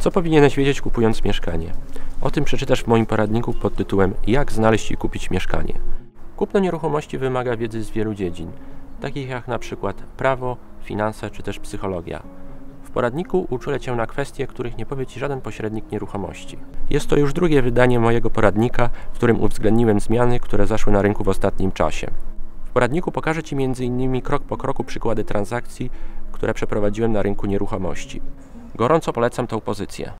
Co powinieneś wiedzieć kupując mieszkanie? O tym przeczytasz w moim poradniku pod tytułem Jak znaleźć i kupić mieszkanie. Kupno nieruchomości wymaga wiedzy z wielu dziedzin, takich jak na przykład prawo, finanse czy też psychologia. W poradniku uczulę Cię na kwestie, których nie powie Ci żaden pośrednik nieruchomości. Jest to już drugie wydanie mojego poradnika, w którym uwzględniłem zmiany, które zaszły na rynku w ostatnim czasie. W poradniku pokażę Ci m.in. krok po kroku przykłady transakcji, które przeprowadziłem na rynku nieruchomości. Gorąco polecam tę pozycję.